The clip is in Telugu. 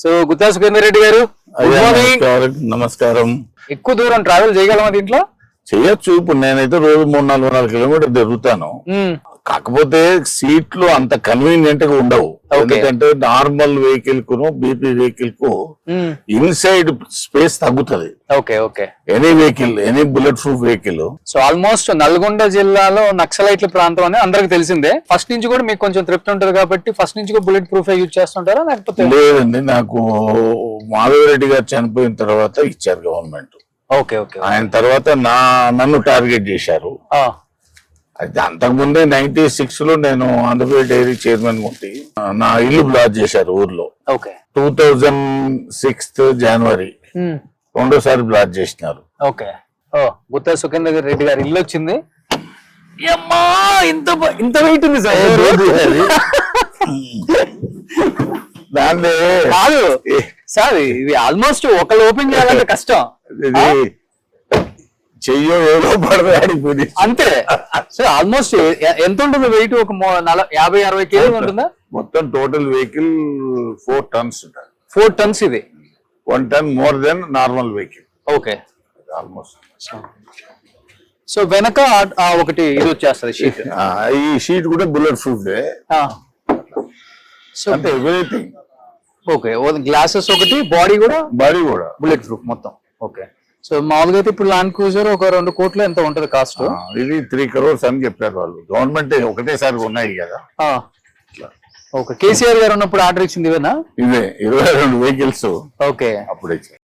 సో గుత్తా సుఖేందర్ రెడ్డి గారు నమస్కారం ఎక్కువ దూరం ట్రావెల్ చేయగలమా దీంట్లో? చెయ్యొచ్చు ఇప్పుడు నేనైతే రోజు మూడు నాలుగు నాలుగు కిలోమీటర్ తిరుగుతాను. కాకపోతే సీట్లు అంత కన్వీనియంట్గా ఉండవు. ఎందుకంటే నార్మల్ వెహికల్కు బీపీ వెహికల్కు. ఇన్సైడ్ స్పేస్ తగ్గుతుంది. Okay okay any vehicle any bullet proof vehicle so almost Nalgonda జిల్లాలో నక్సలైట్ల ప్రాంతం అని అందరికి తెలిసిందే. ఫస్ట్ నుంచి కూడా మీకు కొంచెం తృప్తి ఉంటుంది కాబట్టి ఫస్ట్ నుంచి కూడా బుల్లెట్ ప్రూఫ్ యూజ్ చేస్తుంటారా? లేకపోతే లేదండి నాకు మాధవరెడ్డి గారు చనిపోయిన తర్వాత ఇచ్చారు గవర్నమెంట్ ఓకే ఓకే ఆయన తర్వాత నా నన్ను టార్గెట్ చేశారు. అయితే అంతకుముందే నైన్టీ సిక్స్లో నేను ఆంధ్రప్రదేశ్ డైరీ చైర్మన్ ఉంటే నా ఇల్లు బ్లాక్ చేశారు ఊర్లో. ఓకే. టూ థౌజండ్ సిక్స్త్ జనవరి. రెండోసారి బ్లాక్ చేసినారు. ఓకే. ఓ గుత్తా సుఖేందర్ రెడ్డి గారు ఇల్లు వచ్చింది? ఇంత ఇంత వెయిట్ ఉంది సార్. దాన్ని కాదు. సార్ ఇది ఆల్మోస్ట్ ఒకళ్ళు ఓపెన్ చేయాలంటే కష్టం. ఇది చెయ్యో ఏదో పడదు ఆడిపోయింది అంతే. సో ఆల్మోస్ట్ ఎంత ఉంటుంది వెయిట్ ఒక యాభై అరవై కేజీలు ఉంటుందా? మొత్తం టోటల్ వెహికల్ ఫోర్ టన్స్ ఉంటుంది ఫోర్ టన్స్ ఇది. One ton more then normal vehicle okay almost so వెనక ఒకటి ఇది వచ్చేస్తుంది షీట్ ఈ షీట్ కూడా బుల్లెట్ ప్రూఫ్ సో అంటే ఎవ్రీథింగ్ ఓకే గ్లాసెస్ ఒకటి బాడీ కూడా బాడీ కూడా. బుల్లెట్ ప్రూఫ్ మొత్తం. ఓకే సో మామూలుగా అయితే ఇప్పుడు ల్యాండ్ క్రూజర్ ఒక రెండు కోట్లు ఎంత ఉంటుంది కాస్ట్ ఇది త్రీ క్రోర్స్ అని చెప్పారు వాళ్ళు. గవర్నమెంట్ ఒకటేసారి ఉన్నాయి కదా. ఓకే. కేసీఆర్ గారు ఉన్నప్పుడు ఆర్డర్ ఇచ్చింది ఇవేనా? ఇవే ఇరవై రెండు వెహికల్స్ ఓకే. అప్పుడు ఇచ్చారు.